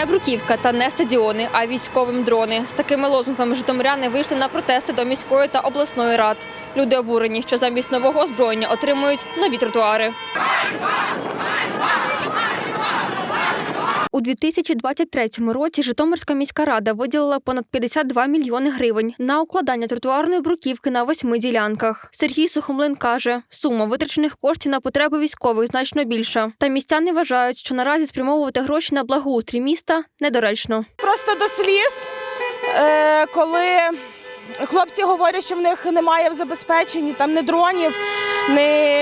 Не бруківка та не стадіони, а військовим дрони. З такими лозунгами житомиряни вийшли на протести до міської та обласної рад. Люди обурені, що замість нового озброєння отримують нові тротуари. У 2023 році Житомирська міська рада виділила понад 52 мільйони гривень на укладання тротуарної бруківки на восьми ділянках. Сергій Сухомлин каже, сума витрачених коштів на потреби військових значно більша. Та містяни вважають, що наразі спрямовувати гроші на благоустрій міста недоречно. просто до сліз, е, коли хлопці говорять, що в них немає в забезпеченні там ні дронів, ні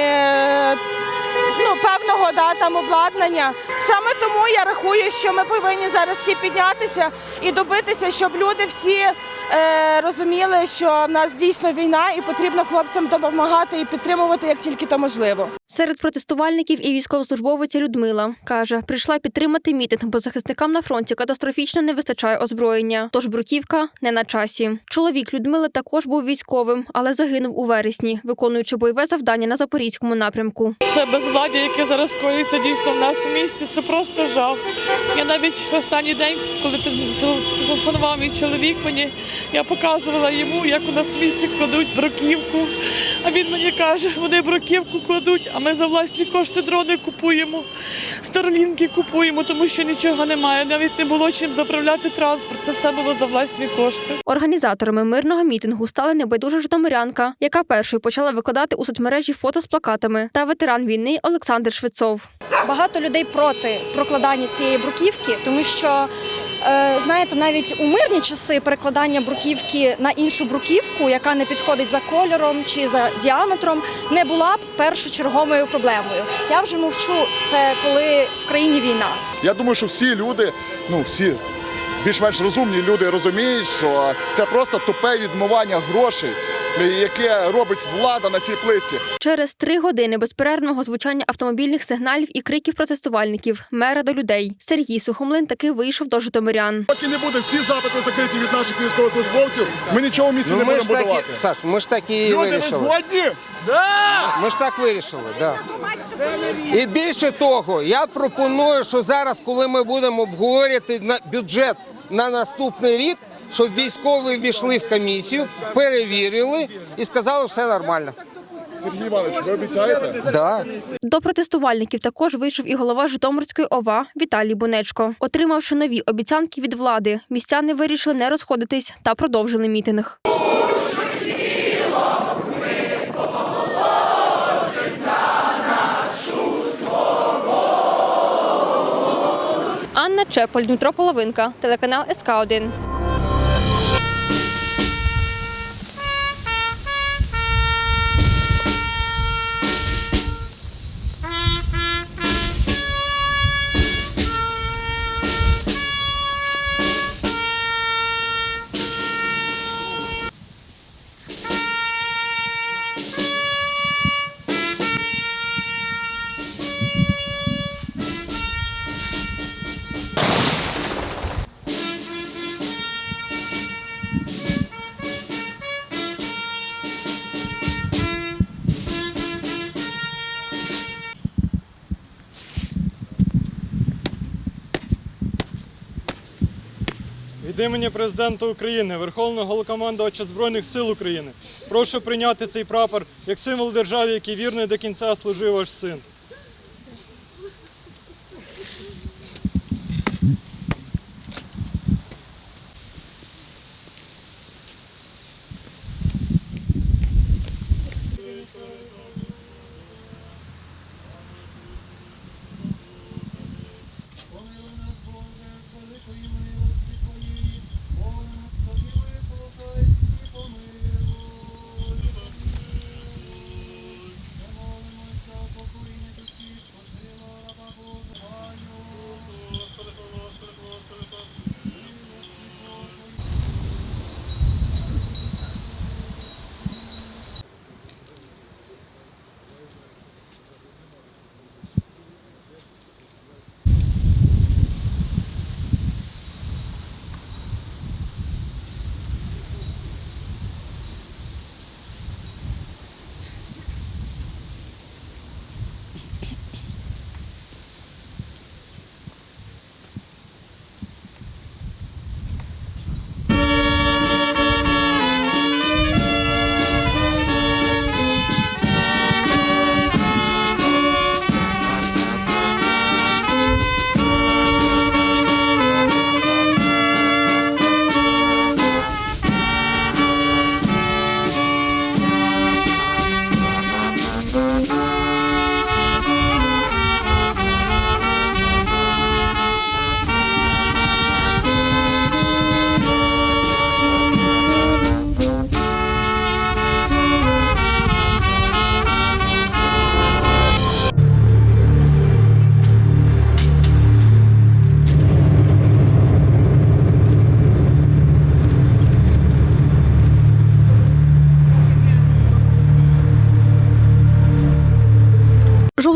ну, певного да, там обладнання. Саме тому я рахую, що ми повинні зараз всі піднятися і добитися, щоб люди всі е, розуміли, що в нас дійсно війна і потрібно хлопцям допомагати і підтримувати як тільки то можливо. Серед протестувальників і військовослужбовиця Людмила каже, прийшла підтримати мітинг, бо захисникам на фронті катастрофічно не вистачає озброєння. Тож бруківка не на часі. Чоловік Людмили також був військовим, але загинув у вересні, виконуючи бойове завдання на запорізькому напрямку. Це безвладдя, яке зараз коїться дійсно в нас в місті, це просто жах. Я навіть в останній день, коли тел- тел- телефонував мій чоловік мені, я показувала йому, як у нас в місті кладуть бруківку. А він мені каже, вони бруківку кладуть, а ми за власні кошти дрони купуємо, старлінки купуємо, тому що нічого немає. Навіть не було чим заправляти транспорт. Це все було за власні кошти. Організаторами мирного мітингу стала небайдужа житомирянка, яка першою почала викладати у соцмережі фото з плакатами, та ветеран війни Олександр Швецов. Багато людей проти прокладання цієї бруківки, тому що е, знаєте, навіть у мирні часи перекладання бруківки на іншу бруківку, яка не підходить за кольором чи за діаметром, не була б першочерговою проблемою. Я вже мовчу це коли в країні війна. Я думаю, що всі люди, ну всі більш-менш розумні люди розуміють, що це просто тупе відмивання грошей, яке робить влада на цій плиці. Через три години безперервного звучання автомобільних сигналів і криків протестувальників мера до людей Сергій Сухомлин таки вийшов до житомирян. Поки не буде всі запити закриті від наших військовослужбовців, ми нічого в місті не Ну, ми будемо будувати. Саш, ми ж так і Люди, ви вирішили. згодні? Ми ж так вирішили, да. І більше того, я пропоную, що зараз, коли ми будемо обговорювати на бюджет на наступний рік, щоб військові війшли в комісію, перевірили і сказали, що все нормально. Сергій Іванович, ви обіцяєте? Да. До протестувальників також вийшов і голова Житомирської ОВА Віталій Бунечко. Отримавши нові обіцянки від влади, містяни вирішили не розходитись та продовжили мітинг. Анна Чеполь, Дмитро Половинка, телеканал СК 1 Від імені президента України, Верховного Голокомандувача Збройних сил України, прошу прийняти цей прапор як символ держави, який вірний до кінця служив ваш син.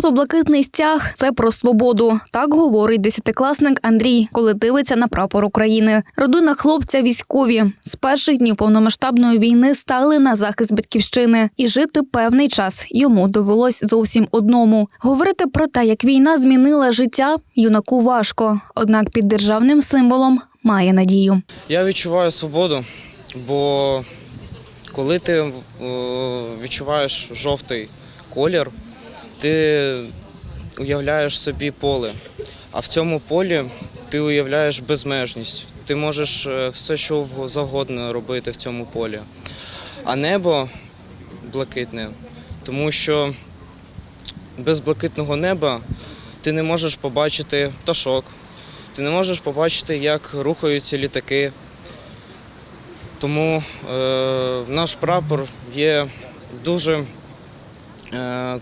Жовто-блакитний стяг це про свободу. Так говорить десятикласник Андрій, коли дивиться на прапор України. Родина хлопця військові з перших днів повномасштабної війни стали на захист батьківщини, і жити певний час йому довелось зовсім одному. Говорити про те, як війна змінила життя, юнаку важко. Однак під державним символом має надію. Я відчуваю свободу, бо коли ти е, відчуваєш жовтий колір, ти уявляєш собі поле. А в цьому полі ти уявляєш безмежність. Ти можеш е, все, що завгодно робити в цьому полі. А небо блакитне, тому що без блакитного неба ти не можеш побачити пташок, ти не можеш побачити, як рухаються літаки. Тому е, наш прапор є дуже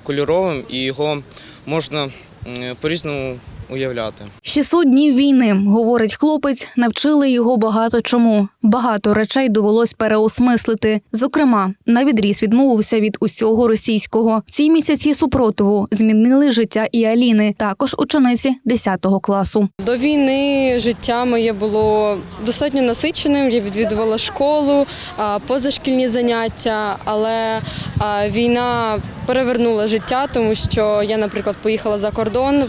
кольоровим і його можна е, по-різному уявляти. 600 днів війни, говорить хлопець, навчили його багато чому. Багато речей довелось переосмислити. Зокрема, на відріз відмовився від усього російського. Ці місяці супротиву змінили життя і Аліни, також учениці 10 класу. До війни життя моє було достатньо насиченим. Я відвідувала школу, позашкільні заняття, але війна перевернула життя, тому що я, наприклад, поїхала за кордон,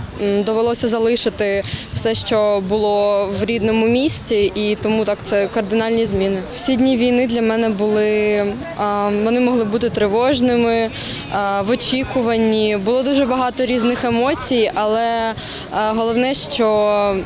довелося залишити все, що було в рідному місті, і тому так це кардинальні зміни. Всі дні війни для мене були вони могли бути тривожними, в очікуванні. Було дуже багато різних емоцій, але головне, що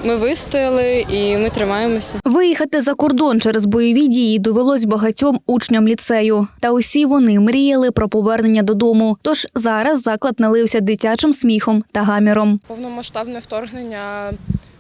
ми вистояли і ми тримаємося. Виїхати за кордон через бойові дії довелось багатьом учням ліцею. Та усі вони мріяли про повернення додому. Тож зараз заклад налився дитячим сміхом та гаміром. Повномасштабне вторгнення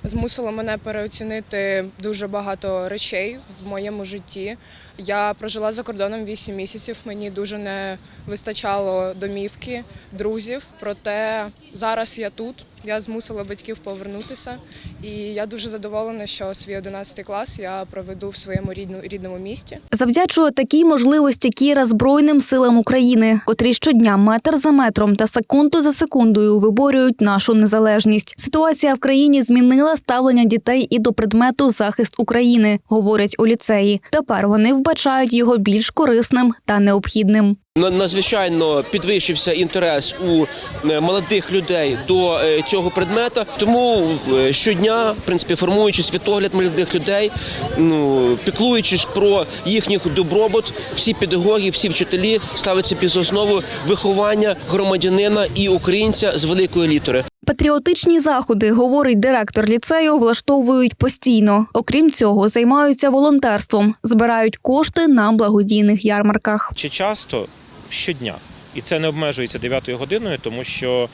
змусило мене переоцінити дуже багато речей в моєму житті. Я прожила за кордоном 8 місяців. Мені дуже не вистачало домівки, друзів. Проте зараз я тут. Я змусила батьків повернутися, і я дуже задоволена, що свій 11 клас я проведу в своєму рідну- рідному місті. Завдячує такій можливості Кіра Збройним силам України, котрі щодня метр за метром та секунду за секундою виборюють нашу незалежність. Ситуація в країні змінила ставлення дітей і до предмету захист України, говорять у ліцеї. Тепер вони вбачають його більш корисним та необхідним. На- Надзвичайно підвищився інтерес у е, молодих людей до е, цього предмета. Тому е, щодня, в принципі, формуючи світогляд молодих людей, ну піклуючись про їхній добробут, всі педагоги, всі вчителі ставляться під основу виховання громадянина і українця з великої літери. Патріотичні заходи, говорить директор ліцею, влаштовують постійно. Окрім цього, займаються волонтерством, збирають кошти на благодійних ярмарках. чи часто щодня. І це не обмежується 9 годиною, тому що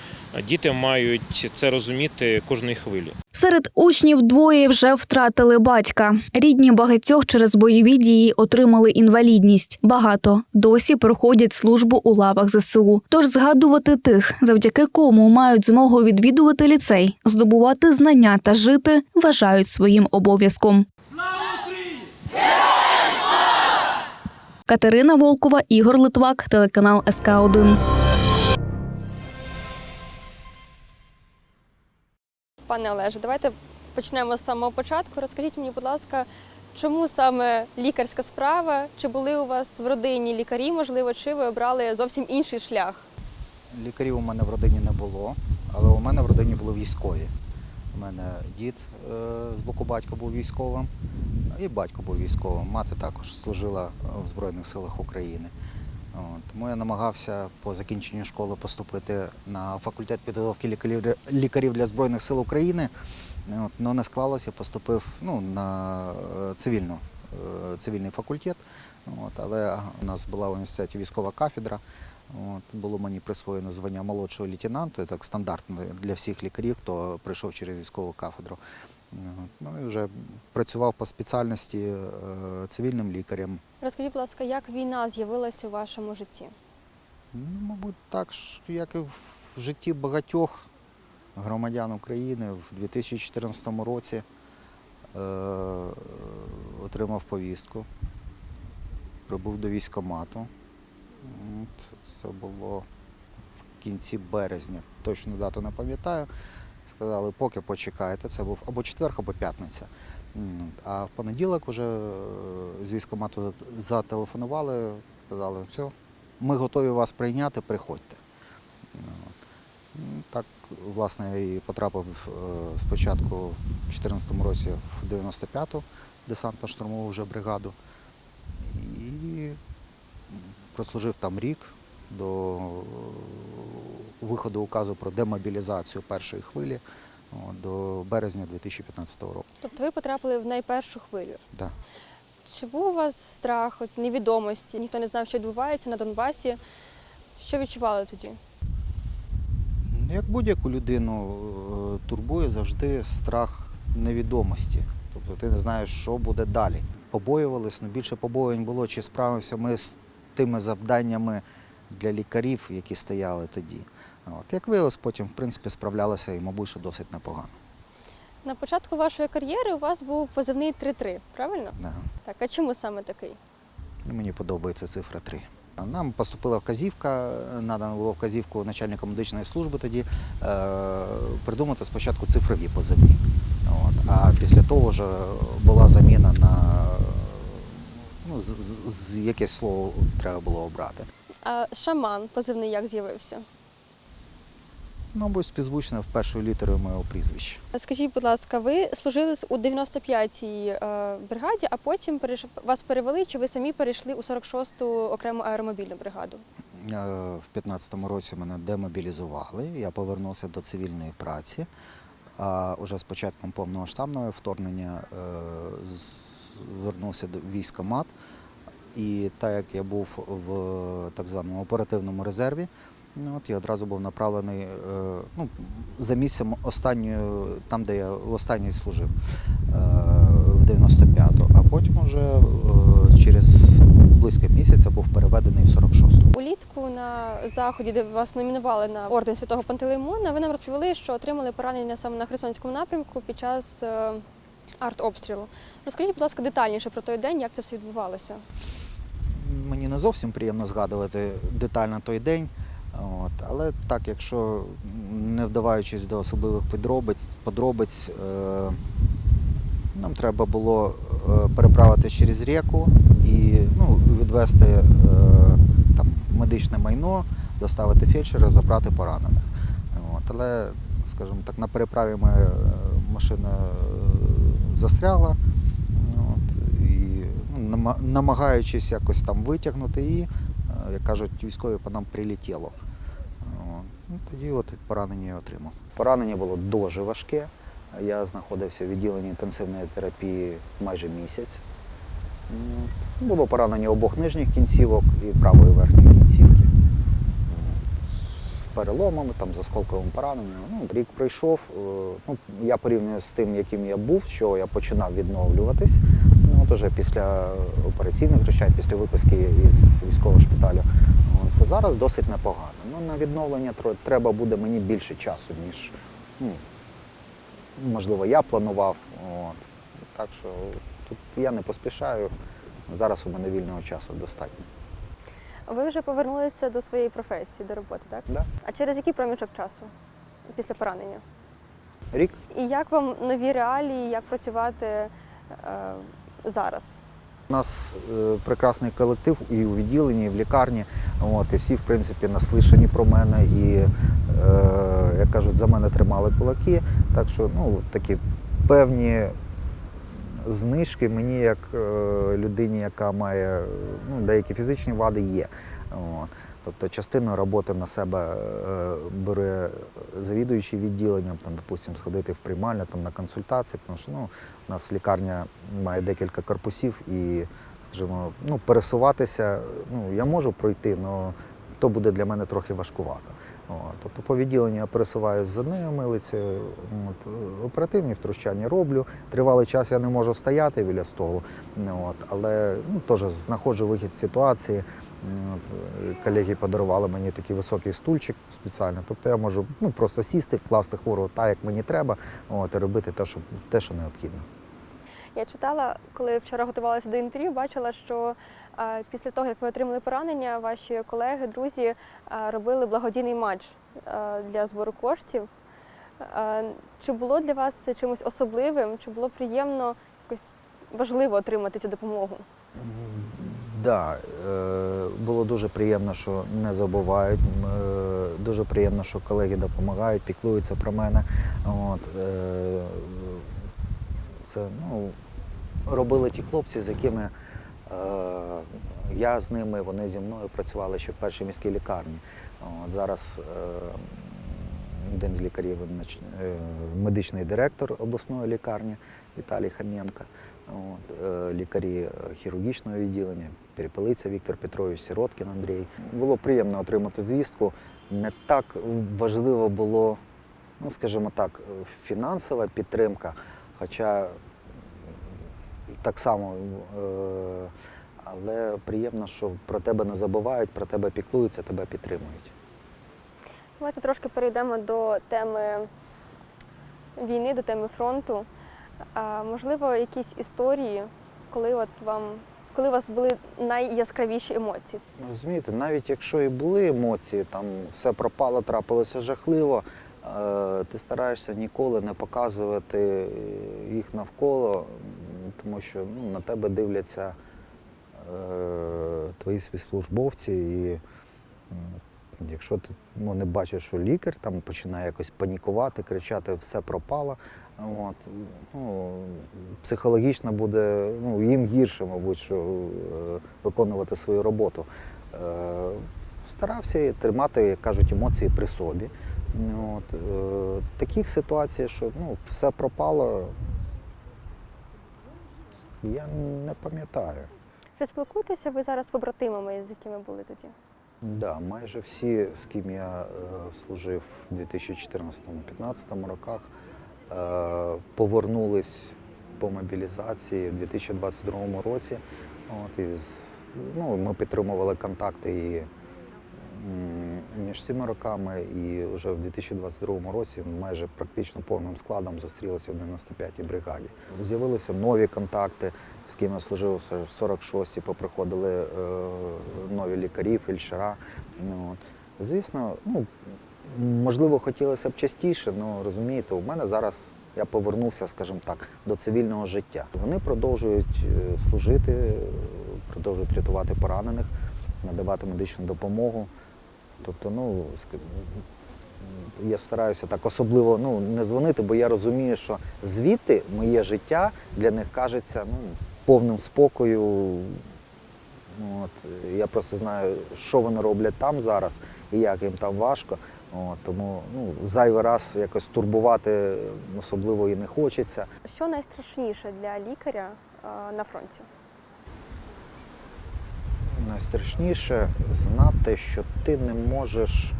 діти мають це розуміти кожної хвилі. Серед учнів двоє вже втратили батька. Рідні багатьох через бойові дії отримали інвалідність. Багато досі проходять службу у лавах ЗСУ. Тож згадувати тих, завдяки кому мають змогу відвідувати ліцей, здобувати знання та жити, вважають своїм обов'язком. Катерина Волкова, Ігор Литвак, телеканал СК 1 Пане Олеже, давайте почнемо з самого початку. Розкажіть мені, будь ласка, чому саме лікарська справа? Чи були у вас в родині лікарі, можливо, чи ви обрали зовсім інший шлях? Лікарів у мене в родині не було, але у мене в родині були військові. У мене дід е, з боку батька був військовим, і батько був військовим. Мати також служила в Збройних силах України. Тому я намагався по закінченню школи поступити на факультет підготовки лікарів, для Збройних сил України. Але не склалося, поступив ну, на е, цивільну, е, цивільний факультет. Але у нас була в університеті військова кафедра. От, було мені присвоєно звання молодшого лейтенанта, так стандартно для всіх лікарів, хто прийшов через військову кафедру. Ну і вже працював по спеціальності е, цивільним лікарем. Розкажіть, будь ласка, як війна з'явилася у вашому житті? Ну, мабуть, так як і в житті багатьох громадян України в 2014 році е, отримав повістку, прибув до військкомату. Це було в кінці березня, точну дату не пам'ятаю. Сказали, поки почекайте, це був або четвер, або п'ятниця. А в понеділок вже е, з військкомату зателефонували, сказали, все, ми готові вас прийняти, приходьте. Так, власне, і потрапив е, спочатку в 2014 році в 95-ту десантно-штурмову вже бригаду. Прослужив там рік до виходу указу про демобілізацію першої хвилі до березня 2015 року. Тобто ви потрапили в найпершу хвилю. Да. Чи був у вас страх, от невідомості? Ніхто не знав, що відбувається на Донбасі. Що відчували тоді? Як будь-яку людину е, турбує завжди страх невідомості. Тобто ти не знаєш, що буде далі. Побоювались, ну більше побоювань було, чи справимося ми з тими завданнями для лікарів, які стояли тоді. От. Як виявилось, потім, в принципі, справлялися і, мабуть, що досить непогано. На початку вашої кар'єри у вас був позивний 3-3, правильно? Да. Так, а чому саме такий? Мені подобається цифра 3. Нам поступила вказівка, надано було вказівку начальника медичної служби тоді е, придумати спочатку цифрові позивні. От. А після того вже була заміна на ну, з, з, з якесь слово треба було обрати. А шаман позивний як з'явився? Мабуть, співзвучно в першою літерою моєго прізвища. Скажіть, будь ласка, ви служили у 95-й е, бригаді, а потім переш... вас перевели, чи ви самі перейшли у 46-ту окрему аеромобільну бригаду? Е, В 15-му році мене демобілізували, я повернувся до цивільної праці. А уже з початком повномасштабного вторгнення е, з- звернувся до військомат. І так як я був в так званому оперативному резерві, ну, от я одразу був направлений е, ну, за місцем останньої, там, де я останній служив, е, в 95-ту, а потім вже е, через близько місяця був переведений в 46-ту. Улітку на заході, де вас номінували на орден святого Пантелеймона, ви нам розповіли, що отримали поранення саме на Херсонському напрямку під час артобстрілу. Розкажіть, будь ласка, детальніше про той день, як це все відбувалося. Мені не зовсім приємно згадувати детально той день. От, але так, якщо не вдаваючись до особливих подробиць, подробиць е, нам треба було е, переправити через ріку і ну, відвести е, там, медичне майно, доставити фельдшера, забрати поранених. От, але, скажімо так, на переправі ми, е, машина застрягла. От, і ну, намагаючись якось там витягнути її, е, як кажуть, військові по нам прилетіло. Ну, тоді от поранення і отримав. Поранення було дуже важке. Я знаходився в відділенні інтенсивної терапії майже місяць. Було поранення обох нижніх кінцівок і правої верхньої кінцівки. Переломами, там, з осколковим пораненням. Ну, рік пройшов. е, Ну, я порівнюю з тим, яким я був, що я починав відновлюватись. Ну, от уже після операційних втручань, після виписки із військового шпиталю. От, зараз досить непогано. Ну, на відновлення треба буде мені більше часу, ніж ну, можливо я планував. От. Так що тут я не поспішаю. Зараз у мене вільного часу достатньо. Ви вже повернулися до своєї професії, до роботи, так? Да. А через який проміжок часу після поранення? Рік І як вам нові реалії, як працювати е, зараз? У нас е, прекрасний колектив і у відділенні, і в лікарні. От, і всі, в принципі, наслишані про мене і, е, як кажуть, за мене тримали кулаки. Так що ну, такі певні знижки мені, як е, людині, яка має ну, деякі фізичні вади, є. От. Тобто частину роботи на себе е, бере завідуючий відділенням, там, допустим, сходити в приймальню там, на консультації, тому що ну, у нас лікарня має декілька корпусів і, скажімо, ну, пересуватися, ну, я можу пройти, але то буде для мене трохи важкувато. Тобто по відділенню я пересуваюся з однією милицею, оперативні втручання роблю. Тривалий час я не можу стояти біля столу, от, але ну, теж знаходжу вихід з ситуації. Е, Колеги подарували мені такий високий стульчик спеціально. Тобто я можу ну, просто сісти, вкласти хворого так, як мені треба, от, і робити те, що, те, що необхідно. Я читала, коли вчора готувалася до інтерв'ю, бачила, що після того, як ви отримали поранення, ваші колеги, друзі робили благодійний матч для збору коштів. Чи було для вас чимось особливим? Чи було приємно якось важливо отримати цю допомогу? Да, е, було дуже приємно, що не забувають. Е, Дуже приємно, що колеги допомагають, піклуються про мене. От, е, це ну, робили ті хлопці, з якими е, я з ними, вони зі мною працювали ще в першій міській лікарні. От, зараз е, один з лікарів, е, медичний директор обласної лікарні Віталій Хаменко. От, е, лікарі е, хірургічного відділення, Перепелиця Віктор Петрович, Сироткін Андрій. Було приємно отримати звістку. Не так важливо було, ну скажімо так, фінансова підтримка, хоча так само, е, але приємно, що про тебе не забувають, про тебе піклуються, тебе підтримують. Давайте трошки перейдемо до теми війни, до теми фронту. А, можливо, якісь історії, коли от вам коли у вас були найяскравіші емоції? Розумієте, навіть якщо і були емоції, там все пропало, трапилося жахливо, ти стараєшся ніколи не показувати їх навколо, тому що ну, на тебе дивляться е, твої співслужбовці, і якщо ти ну, не бачиш, що лікар там починає якось панікувати, кричати, все пропало. От, ну, психологічно буде ну, їм гірше, мабуть, що е, виконувати свою роботу. Е, старався тримати, як кажуть, емоції при собі. От, е, таких ситуацій, що ну, все пропало, я не пам'ятаю. Чи спілкуєтеся ви зараз з побратимами, з якими були тоді? Да, майже всі, з ким я е, служив у 2014-2015 роках, е, повернулись по мобілізації у 2022 році. От, і з- ну, ми підтримували контакти і м, між цими роками, і вже в 2022 році майже практично повним складом зустрілися в 95-й бригаді. З'явилися нові контакти, з ким я служив в 46-й, поприходили е, нові лікарі, фельдшера. Ну, от. Звісно, ну, можливо, хотілося б частіше, але розумієте, у мене зараз я повернувся, скажімо так, до цивільного життя. Вони продовжують е, служити, продовжують рятувати поранених, надавати медичну допомогу. Тобто, ну, я стараюся так особливо ну, не дзвонити, бо я розумію, що звідти моє життя для них кажеться ну, повним спокою. От, я просто знаю, що вони роблять там зараз і як їм там важко. От, тому ну, зайвий раз якось турбувати особливо і не хочеться. Що найстрашніше для лікаря на фронті? Найстрашніше знати, що ти не можеш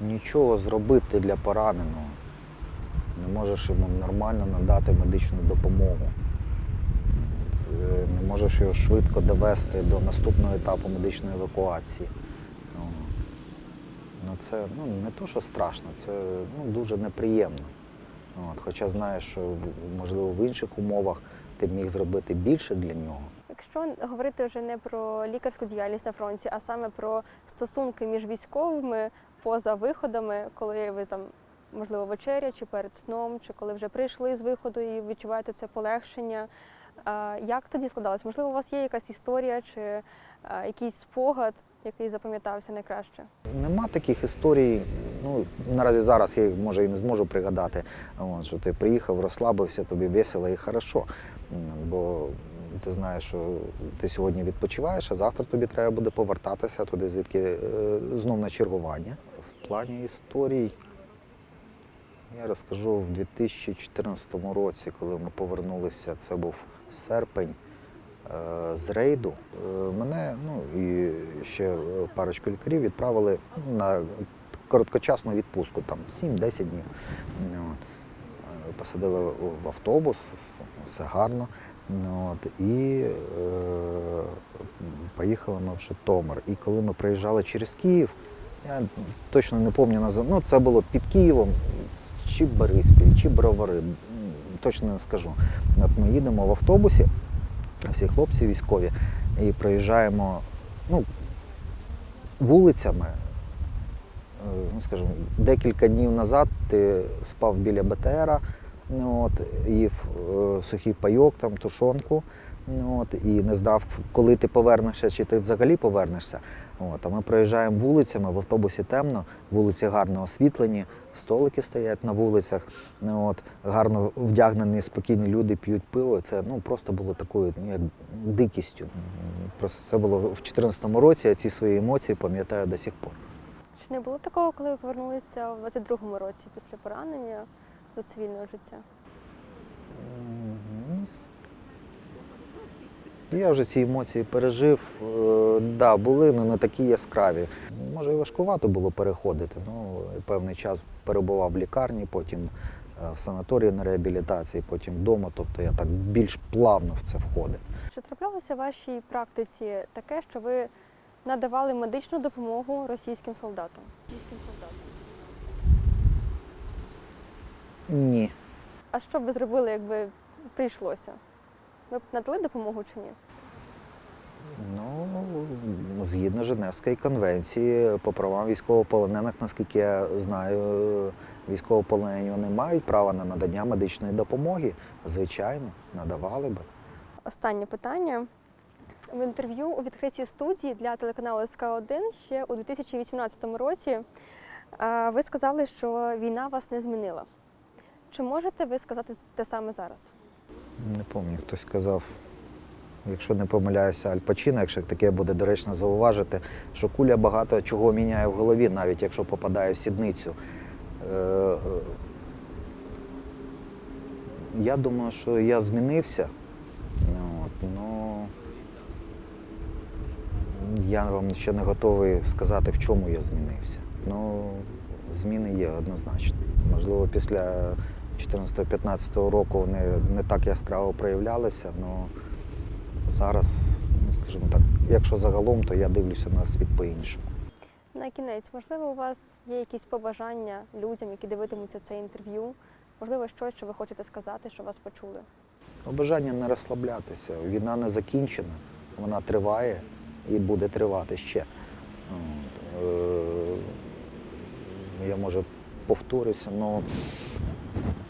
нічого зробити для пораненого. Не можеш йому нормально надати медичну допомогу. Не можеш його швидко довести до наступного етапу медичної евакуації. Ну, Ну, це ну, не то, що страшно, це ну, дуже неприємно. От, хоча знаєш, що можливо в інших умовах ти міг зробити більше для нього. Якщо говорити вже не про лікарську діяльність на фронті, а саме про стосунки між військовими поза виходами, коли ви там можливо вечеря чи перед сном, чи коли вже прийшли з виходу і відчуваєте це полегшення. Як тоді складалось? Можливо, у вас є якась історія чи якийсь спогад, який запам'ятався найкраще? Нема таких історій. Ну наразі зараз я їх може і не зможу пригадати. Що ти приїхав, розслабився, тобі весело і хорошо. Бо ти знаєш, що ти сьогодні відпочиваєш, а завтра тобі треба буде повертатися туди, звідки е, знов на чергування. В плані історій я розкажу в 2014 році, коли ми повернулися, це був серпень. е, З рейду Е, мене ну і ще парочку лікарів відправили на короткочасну відпустку, там 7-10 днів. Посадили в автобус, все гарно. Ну, От, і е, поїхали ми в Житомир. І коли ми приїжджали через Київ, я точно не пам'ятаю ну це було під Києвом, чи Бориспіль, чи Бровари. Точно не скажу. От ми їдемо в автобусі, всі хлопці військові, і проїжджаємо ну, вулицями. Е, Ну, скажімо, декілька днів назад ти спав біля БТРа, от, їв е, сухий пайок, там, тушонку, ну, от, і не знав, коли ти повернешся, чи ти взагалі повернешся. От, а ми проїжджаємо вулицями, в автобусі темно, вулиці гарно освітлені, столики стоять на вулицях, ну, от, гарно вдягнені, спокійні люди п'ють пиво. Це ну, просто було такою ну, як дикістю. Просто це було в 2014 році, я ці свої емоції пам'ятаю до сих пор. Чи не було такого, коли ви повернулися у 22-му році після поранення до цивільного життя? Ну, Я вже ці емоції пережив. Е, Да, були, але не такі яскраві. Може, і важкувато було переходити. Ну, певний час перебував в лікарні, потім е, в санаторії на реабілітації, потім вдома. Тобто я так більш плавно в це входив. Чи траплялося в вашій практиці таке, що ви надавали медичну допомогу російським солдатам? Російським солдатам. Ні. А що б ви зробили, якби прийшлося? Ви б надали допомогу чи ні? Ну, згідно Женевської конвенції по правам військовополонених, наскільки я знаю, військовополонені вони мають право на надання медичної допомоги. Звичайно, надавали би. Останнє питання. В інтерв'ю у відкритій студії для телеканалу СК1 ще у 2018 році ви сказали, що війна вас не змінила. Чи можете ви сказати те саме зараз? Не пам'ятаю, хтось сказав, якщо не помиляюся, Аль Пачино, якщо таке буде доречно зауважити, що куля багато чого міняє в голові, навіть якщо попадає в сідницю. Е, Я думаю, що я змінився. Ну, от, ну, я вам ще не готовий сказати, в чому я змінився. Ну, зміни є однозначно. Можливо, після 2014-2015 року вони не так яскраво проявлялися, але зараз, ну, скажімо так, якщо загалом, то я дивлюся на світ по-іншому. На кінець, можливо, у вас є якісь побажання людям, які дивитимуться це інтерв'ю? Можливо, щось, що ви хочете сказати, що вас почули? Бажання не розслаблятися. Війна не закінчена, вона триває і буде тривати ще. Е, Я може повторюся, але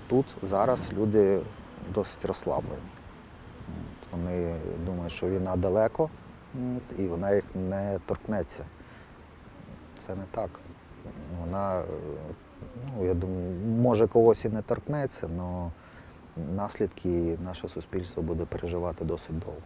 тут зараз люди досить розслаблені. Вони думають, що війна далеко і вона їх не торкнеться. Це не так. Вона, ну, я думаю, може когось і не торкнеться, але наслідки наше суспільство буде переживати досить довго.